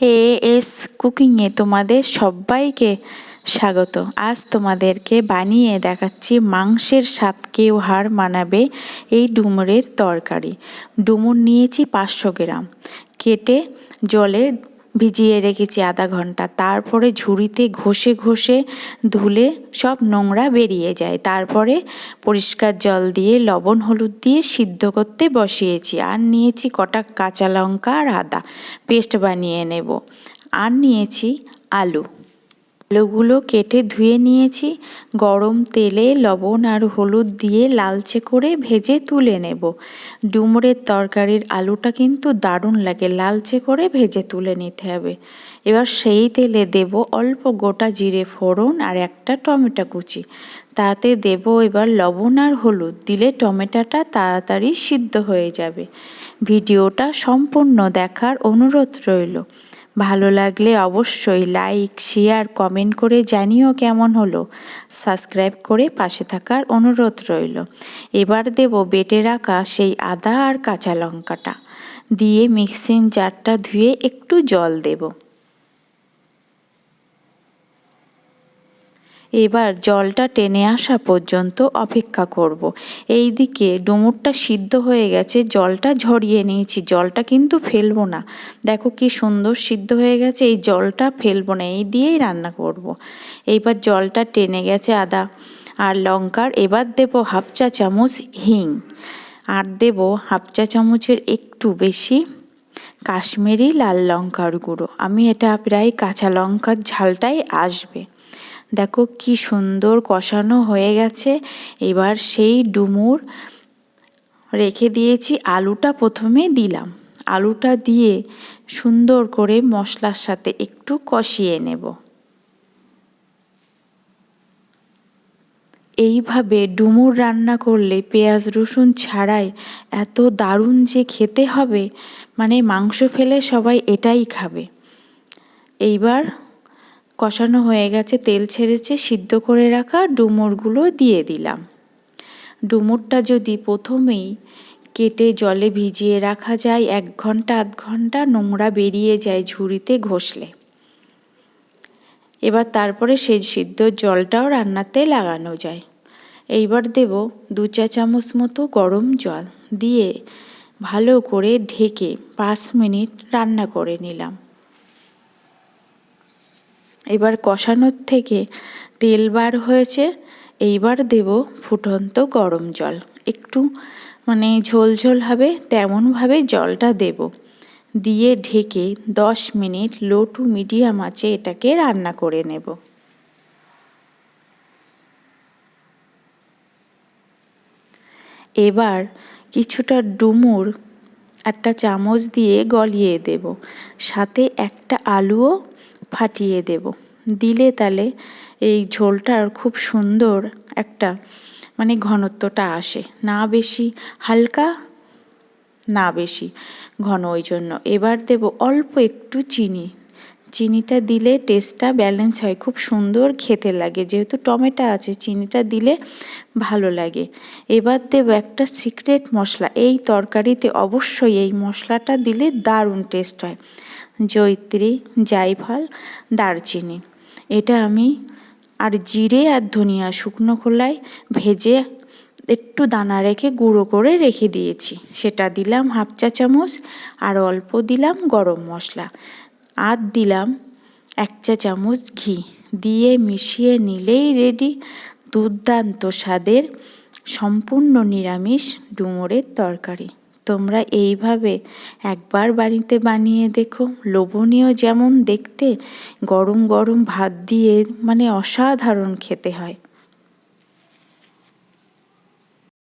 A S কুকিংয়ে তোমাদের সবাইকে স্বাগত। আজ তোমাদেরকে বানিয়ে দেখাচ্ছি মাংসের স্বাদকেও হার মানাবে এই ডুমুরের তরকারি। ডুমুর নিয়েছি পাঁচশো গ্রাম। কেটে জলে ভিজিয়ে রেখেছি আধা ঘণ্টা। তারপরে ঝুড়িতে ঘষে ঘষে ধুলে সব নোংরা বেরিয়ে যায়। তারপরে পরিষ্কার জল দিয়ে লবণ, হলুদ দিয়ে সিদ্ধ করতে বসিয়েছি। আর নিয়েছি কটা কাঁচা লঙ্কা আর আদা। পেস্ট বানিয়ে নেব। আর নিয়েছি আলু। আলুগুলো কেটে ধুয়ে নিয়েছি। গরম তেলে লবণ আর হলুদ দিয়ে লালচে করে ভেজে তুলে নেব। ডুমুরের তরকারির আলুটা কিন্তু দারুণ লাগে, লালচে করে ভেজে তুলে নিতে হবে। এবার সেই তেলে দেব অল্প গোটা জিরে ফোড়ন আর একটা টমেটো কুচি। তাতে দেব এবার লবণ আর হলুদ, দিলে টমেটোটা তাড়াতাড়ি সিদ্ধ হয়ে যাবে। ভিডিওটা সম্পূর্ণ দেখার অনুরোধ রইল। ভালো লাগলে অবশ্যই লাইক শেয়ার কমেন্ট করে জানিও কেমন হলো। সাবস্ক্রাইব করে পাশে থাকার অনুরোধ রইল। এবার দেব বেটে রাখা সেই আদা আর কাঁচা লঙ্কাটা। দিয়ে মিক্সিং জারটা ধুয়ে একটু জল দেবো। এবার জলটা টেনে আসা পর্যন্ত অপেক্ষা করব। এই দিকে ডুমুরটা সিদ্ধ হয়ে গেছে, জলটা ঝরিয়ে নিয়েছি, জলটা কিন্তু ফেলব না দেখো কি সুন্দর সিদ্ধ হয়ে গেছে, এই জলটা ফেলব না, এই দিয়েই রান্না করব। এইবার জলটা টেনে গেছে আদা আর লঙ্কার, এবার দেব হাফ চা চামচ হিং আর দেব হাফ চা চামচের একটু বেশি কাশ্মীরি লাল লঙ্কার গুঁড়ো আমি এটা প্রায় কাঁচা লঙ্কার ঝালটাই আসবে দেখো কি সুন্দর কষানো হয়ে গেছে। এবার সেই ডুমুর রেখে দিয়েছি, আলুটা প্রথমে দিলাম। আলুটা দিয়ে সুন্দর করে মশলার সাথে একটু কষিয়ে নেব। এইভাবে ডুমুর রান্না করলে পেঁয়াজ, রসুন ছাড়াই এত দারুণ যে খেতে হবে মানে মাংস ফেলে সবাই এটাই খাবে। এইবার কষানো হয়ে গেছে, তেল ছেড়েছে, সিদ্ধ করে রাখা ডুমুরগুলো দিয়ে দিলাম। ডুমুরটা যদি প্রথমেই কেটে জলে ভিজিয়ে রাখা যায়, এক ঘণ্টা, আধ ঘণ্টা নোংরা বেরিয়ে যায় ঝুড়িতে ঘষলে। এবার তারপরে সেই সিদ্ধ জলটাও রান্নাতে লাগানো যায়। এইবার দেব দু চা চামচ মতো গরম জল দিয়ে ভালো করে ঢেকে পাঁচ মিনিট রান্না করে নিলাম। এবার কষানোর থেকে তেল বার হয়েছে, এইবার দেব ফুটন্ত গরম জল। একটু মানে ঝোল ঝোল হবে, তেমনভাবে জলটা দেব। দিয়ে ঢেকে দশ মিনিট লো টু মিডিয়াম আঁচে এটাকে রান্না করে নেব। এবার কিছুটা ডুমুর, একটা চামচ দিয়ে গলিয়ে দেব। সাথে একটা আলুও ফাটিয়ে দেব। দিলে তাহলে এই ঝোলটার খুব সুন্দর একটা মানে ঘনত্বটা আসে। না বেশি, হালকা না বেশি ঘন ওই জন্য। এবার দেব অল্প একটু চিনি। চিনিটা দিলে টেস্টটা ব্যালেন্স হয়, খুব সুন্দর খেতে লাগে। যেহেতু টমেটো আছে, চিনিটা দিলে ভালো লাগে। এবার দেব একটা সিক্রেট মশলা। এই তরকারিতে অবশ্যই এই মশলাটা দিলে দারুণ টেস্ট হয়। জৈত্রী জায়ফল, দারচিনি। এটা আমি আর জিরে আর ধনিয়া শুকনো খোলায় ভেজে একটু দানা রেখে গুঁড়ো করে রেখে দিয়েছি। সেটা দিলাম হাফ চা চামচ আর অল্প দিলাম গরম মশলা। আর দিলাম এক চা চামচ ঘি। দিয়ে মিশিয়ে নিলেই রেডি দুর্দান্ত স্বাদের সম্পূর্ণ নিরামিষ ডুমুরের তরকারি। তোমরা এইভাবে একবার বাড়িতে বানিয়ে দেখো। লোভনীয় যেমন দেখতে, গরম গরম ভাত দিয়ে মানে অসাধারণ খেতে হয়।